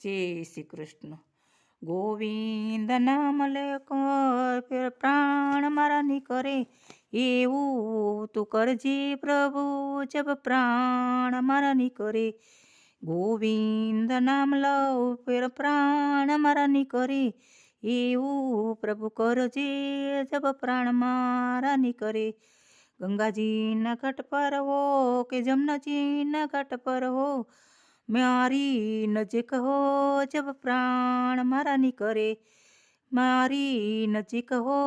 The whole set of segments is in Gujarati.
જય શ્રી કૃષ્ણ ગોવિંદ નામ લેકો ફેર પ્રાણ મારા ની કરે એવું તું કરજે પ્રભુ જબ પ્રાણ મારા ની કરે ગોવિંદ નામ લઉં, ફેર પ્રાણ મારા ની કરે એવું પ્રભુ કરજે જબ પ્રાણ મારા ની કરે ગંગાજીના ઘાટ પર હો કે જમનાજીના ઘાટ પર હો મારી નજીક હો જબ પ્રાણ મારા ની કરે મારી નજીક હો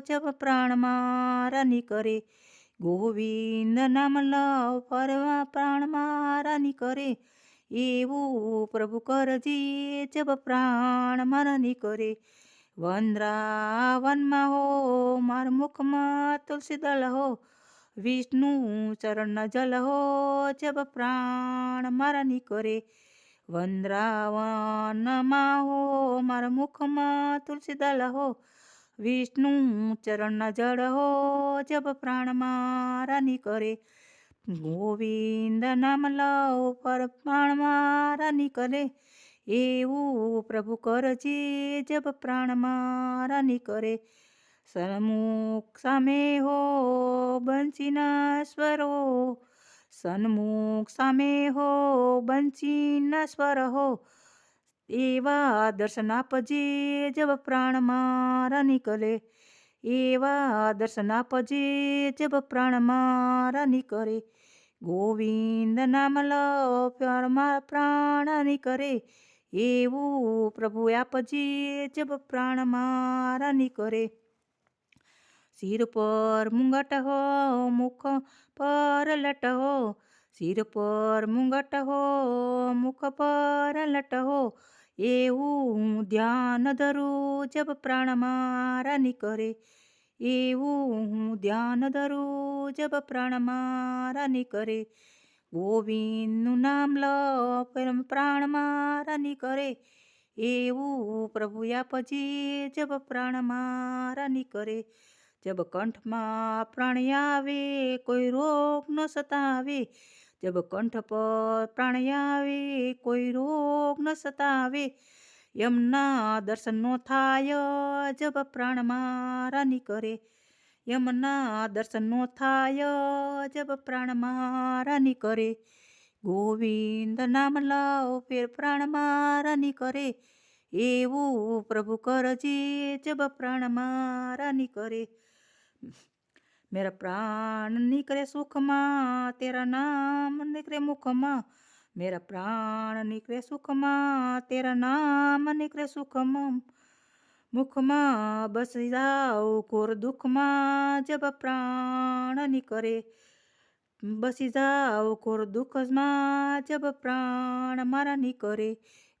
જબ પ્રાણ મારા ની કરે ગોવિંદ નામ લવ ફરવા પ્રાણ મારા ની કરે એવું પ્રભુ કરજી જબ પ્રાણ મારા ની કરે વનરાવનમાં હો માર મુખમાં તુલસી દળ હો. વિષ્ણુ ચરણના જલ હો જબ પ્રાણ મારા કરે. વંદ્રાવનમાં હો મારા મુખમાં તુલસી દલ હો. વિષ્ણુ ચરણના જળ હો જબ પ્રાણ મારા કરે. ગોવિંદ નામ લવ પર પ્રાણ મારા ની કરે. એવું પ્રભુ કરજી જબ પ્રાણ મારા ની કરે. સન્મુખ સામે હો, બંસીના સ્વરો. સન્મુખ સામે હો, બંસીના સ્વર. હો એવા દર્શન આપજે, જબ પ્રાણ મારા નીકળે. એવા દર્શન આપજે, જબ પ્રાણ મારા નીકળે. ગોવિંદ નામ લો પ્રાણ નીકળે. એવું પ્રભુ આપજે, જબ પ્રાણ મારા નીકળે. સિર પર મુંગટ હો મુખ પર લટ હો સિર પર મુંગટ હો મુખ પર લટ હો એવું ધ્યાન ધરું જબ પ્રાણ મારા નીકળે એવું હું ધ્યાન ધરું જબ પ્રાણ મારા નીકળે ગોવિંદનું નામ લો પ્રાણ મારા નીકળે એવું પ્રભુ આપજી જબ પ્રાણ મારા નીકળે જબ કંઠમાં પ્રાણ આવે, કોઈ રોગ ન સતાવે. જબ કંઠ પર પ્રાણ આવે, કોઈ રોગ ન સતાવે. યમના દર્શન નો થાય, જબ પ્રાણ મારા ની કરે. યમના દર્શન નો થાય, જબ પ્રાણ મારા ની કરે. ગોવિંદ નામ લાવ, ફેર પ્રાણ મારા ની કરે. એવું પ્રભુ કરજે, જબ પ્રાણ મારા ની કરે. મેરા પ્રાણ નીકળે સુખમાં, તેરા નામ નીકળે મુખમાં. મેરા પ્રાણ નીકળે સુખમાં, તેરા નામ નીકળે સુખમાં. મુખમાં બસી જાઓ ઘોર દુઃખમાં જબ પ્રાણ નીકળે. બસી જાઓ ઘોર દુઃખમાં જબ પ્રાણ મારા નીકળે.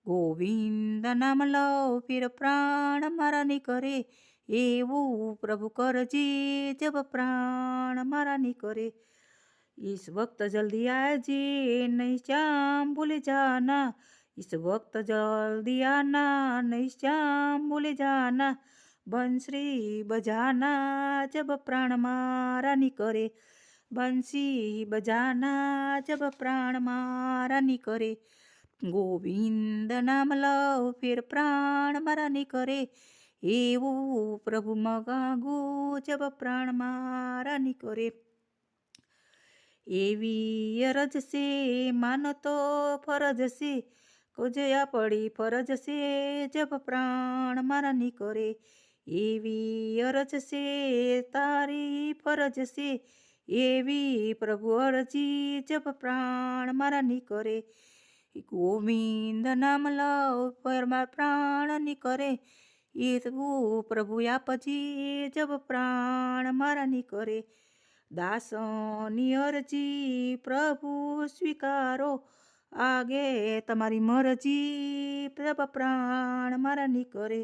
ગોવિંદ નામ લો ફીર પ્રાણ મારા નીકળે. એવું પ્રભુ કરજી જબ પ્રાણ મારા ની કરે इस वक्त जल्दी आजी नहीं श्याम भूल जाना इस वक्त जल्दी आना नहीं श्याम भूल जाना बंसरी बजाना जब प्राण मारा नी करे बंसी बजाना जब प्राण मारा नी करे ગોવિંદ નામ લવ ફેર પ્રાણ મારા ની કરે એવું પ્રભુ મગાગુ જબ પ્રાણ મારા ની કરે એવી અરજ છે માનો તો ફરજ છે કોજયા પડી ફરજ છે જબ પ્રાણ મારા ની કરે એવી અરજ છે તારી ફરજ છે એવી પ્રભુ અરજી જબ પ્રાણ મારા ની કરે ગોવિંદ નામ લવ પરમા પ્રાણ ની કરે એ પ્રભુ આપજી જબ પ્રાણ મારા ની કરે દાસની અરજી પ્રભુ સ્વીકારો આગે તમારી મરજી પ્રભ પ્રાણ મારા ની કરે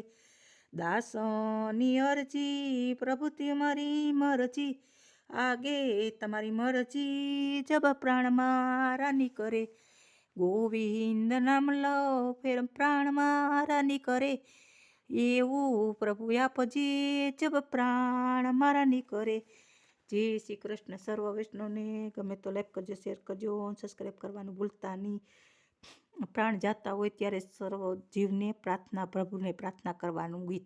દાસની અરજી પ્રભુ તમારી મરજી આગે તમારી મરજી જબ પ્રાણ મારા ની કરે ગોવિંદ નામ લો ફેર પ્રાણ મારા ની કરે એવું પ્રભુ આપજી જબ પ્રાણ મારા ની કરે જય શ્રી કૃષ્ણ. સર્વ વૈષ્ણવને ગમે તો લાઈક કરજો શેર કરજો સબસ્ક્રાઈબ કરવાનું ભૂલતા નહીં. પ્રાણ જાતા હોય ત્યારે સર્વ જીવને પ્રાર્થના, પ્રભુને પ્રાર્થના કરવાનું ગીત.